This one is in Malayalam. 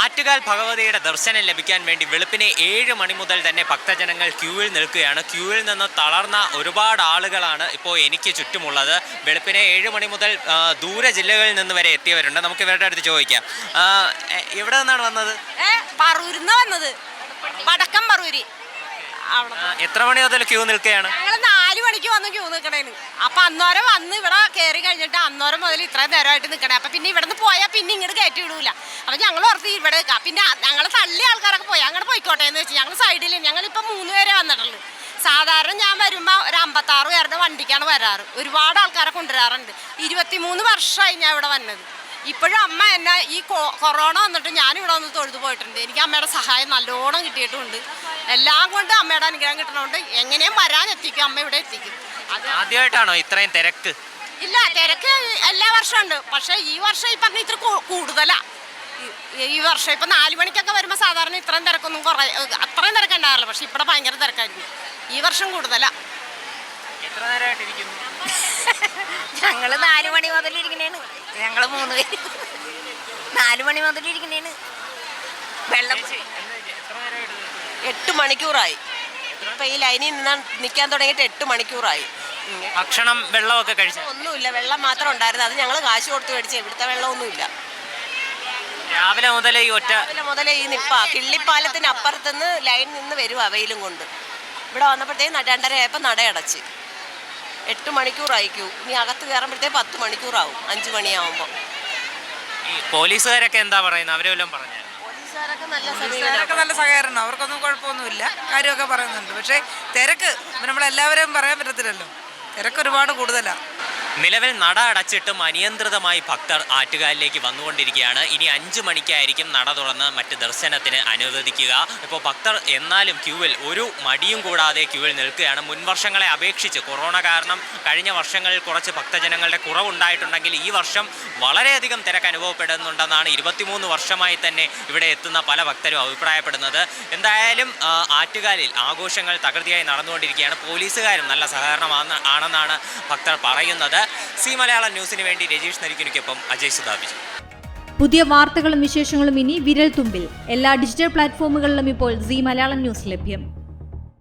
ആറ്റുകാൽ ഭഗവതിയുടെ ദർശനം ലഭിക്കാൻ വേണ്ടി വെളുപ്പിനെ ഏഴ് മണി മുതൽ തന്നെ ഭക്തജനങ്ങൾ ക്യൂവിൽ നിൽക്കുകയാണ്. ക്യൂവിൽ നിന്ന് തളർന്ന ഒരുപാട് ആളുകളാണ് ഇപ്പോൾ എനിക്ക് ചുറ്റുമുള്ളത്. വെളുപ്പിനെ ഏഴ് മണി മുതൽ ദൂര ജില്ലകളിൽ നിന്ന് വരെ എത്തിയവരുണ്ട്. നമുക്ക് ഇവരുടെ അടുത്ത് ചോദിക്കാം. ഇവിടെ എവിടെ നിന്നാണ് വന്നത്? പറൂരിന്ന് വന്നത്. വടക്കം പറൂര്. എത്ര മണി മുതൽ ക്യൂ നിൽക്കുകയാണ്? നാല് മണിക്ക് വന്ന് ക്യൂ നിൽക്കണേന് അപ്പൊ അന്നോരം വന്ന് ഇവിടെ കയറി കഴിഞ്ഞിട്ട് അന്നോരം മുതൽ ഇത്രയും നേരമായിട്ട് നിൽക്കണേ അപ്പൊ പിന്നെ ഇവിടുന്ന് പോയാൽ പിന്നെ ഇങ്ങോട്ട് കയറ്റി വിടൂല. അപ്പൊ ഞങ്ങൾ ഓർത്ത് ഇവിടെ നിൽക്കാം പിന്നെ ഞങ്ങൾ തള്ളി ആൾക്കാരൊക്കെ പോയി. അങ്ങോട്ട് പോയിക്കോട്ടെ എന്ന് വെച്ച്. ഞങ്ങൾ സൈഡിൽ ഞങ്ങളിപ്പോൾ മൂന്ന് പേരെ വന്നിട്ടുള്ളൂ. സാധാരണ ഞാൻ വരുമ്പോൾ ഒരു അമ്പത്താറ് പേരുടെ വണ്ടിക്കാണ് വരാറ്. ഒരുപാട് ആൾക്കാരെ കൊണ്ടുവരാറുണ്ട്. ഇരുപത്തിമൂന്ന് വർഷമായി ഞാൻ ഇവിടെ വന്നത്. ഇപ്പോഴും അമ്മ എന്നെ ഈ കൊറോണ വന്നിട്ട് ഞാൻ ഇവിടെ വന്ന് തൊഴുതു പോയിട്ടുണ്ട്. എനിക്ക് അമ്മയുടെ സഹായം നല്ലോണം കിട്ടിയിട്ടുണ്ട്. എല്ലാം കൊണ്ട് അമ്മയുടെ അനുഗ്രഹം കിട്ടണോണ്ട് എങ്ങനെയും വരാൻ എത്തിക്കും അമ്മ ഇവിടെ എത്തിക്കും. ആദ്യമായിട്ടാണോ ഇത്രയും തിരക്ക്? ഇല്ല തിരക്ക് എല്ലാ വർഷവും ഉണ്ട്. പക്ഷേ ഈ വർഷം ഈ പറഞ്ഞ ഇത്ര കൂടുതലാ. ഈ- വർഷം ഇപ്പം നാല് മണിക്കൊക്കെ വരുമ്പോൾ സാധാരണ ഇത്രയും തിരക്കൊന്നും കുറേ അത്രയും തിരക്കുണ്ടാവില്ല. പക്ഷെ ഇവിടെ ഭയങ്കര തിരക്കായിരുന്നു ഈ വർഷം കൂടുതലാ. ഞങ്ങൾ നാല് മണി മുതൽ ഇരിക്കണേണ് ഞങ്ങൾ മൂന്ന് പേര്. നാല് മണി മുതൽ ഇരിക്കുന്നതാണ് വെള്ളം എട്ട് മണിക്കൂറായി. ഇപ്പൊ ഈ ലൈനിൽ നിന്നാ നിൽക്കാൻ തുടങ്ങിയിട്ട് എട്ട് മണിക്കൂറായി. ഭക്ഷണം വെള്ളമൊക്കെ കഴിച്ചു? ഒന്നുമില്ല വെള്ളം മാത്രം ഉണ്ടായിരുന്നു. അത് ഞങ്ങൾ കാശ് കൊടുത്ത് മേടിച്ചു. ഇവിടുത്തെ വെള്ളമൊന്നുമില്ല. രാവിലെ മുതൽ ഈ ഒറ്റ രാവിലെ മുതൽ ഈ നിപ്പ. കിള്ളിപ്പാലത്തിന് അപ്പുറത്തുനിന്ന് ലൈൻ നിന്ന് വരും വെയിലും കൊണ്ട്. ഇവിടെ വന്നപ്പോഴത്തേക്ക് രണ്ടര ആയപ്പോൾ നടയടച്ച് എട്ട് മണിക്കൂറായി ക്യൂ. ഇനി അകത്ത് കയറുമ്പോഴത്തേക്ക് പത്ത് മണിക്കൂറാവും. അഞ്ച് മണിയാവുമ്പോൾ ഈ പോലീസുകാരൊക്കെ എന്താ പറയുന്നത്? അവരെ വല്ലതും പറഞ്ഞു പോലീസുകാരൊക്കെ നല്ല പോലീസുകാരൊക്കെ നല്ല സഹകരണം. അവർക്കൊന്നും കുഴപ്പമൊന്നുമില്ല. കാര്യമൊക്കെ പറയുന്നുണ്ട്. പക്ഷേ തിരക്ക്. നമ്മളെല്ലാവരെയും പറയാൻ പറ്റത്തില്ലല്ലോ. തിരക്ക് ഒരുപാട് കൂടുതലാണ് നിലവിൽ നട അടച്ചിട്ടും അനിയന്ത്രിതമായി ഭക്തർ ആറ്റുകാലിലേക്ക് വന്നുകൊണ്ടിരിക്കുകയാണ്. ഇനി അഞ്ച് മണിക്കായിരിക്കും നട തുറന്ന് മറ്റ് ദർശനത്തിന് അനുവദിക്കുക. ഇപ്പോൾ ഭക്തർ എന്നാലും ക്യൂവിൽ ഒരു മടിയും കൂടാതെ ക്യൂവിൽ നിൽക്കുകയാണ്. മുൻവർഷങ്ങളെ അപേക്ഷിച്ച് കൊറോണ കാരണം കഴിഞ്ഞ വർഷങ്ങളിൽ കുറച്ച് ഭക്തജനങ്ങളുടെ കുറവുണ്ടായിട്ടുണ്ടെങ്കിൽ ഈ വർഷം വളരെയധികം തിരക്ക് അനുഭവപ്പെടുന്നുണ്ടെന്നാണ് ഇരുപത്തിമൂന്ന് വർഷമായി തന്നെ ഇവിടെ എത്തുന്ന പല ഭക്തരും അഭിപ്രായപ്പെടുന്നത്. എന്തായാലും ആറ്റുകാലിൽ ആഘോഷങ്ങൾ തകൃതിയായി നടന്നുകൊണ്ടിരിക്കുകയാണ്. പോലീസുകാരും നല്ല സഹകരണമാണ് ആണെന്നാണ് ഭക്തർ പറയുന്നത്. സി മലയാളം ന്യൂസിന് വേണ്ടി രജീഷ് നരിക്കുനിക്കൊപ്പം അജയ് സുധാബിജു പുതിയ വാർത്തകളും വിശേഷങ്ങളും ഇനി വിരൽ തുമ്പിൽ എല്ലാ ഡിജിറ്റൽ പ്ലാറ്റ്ഫോമുകളിലും ഇപ്പോൾ സി മലയാളം ന്യൂസ് ലഭ്യം.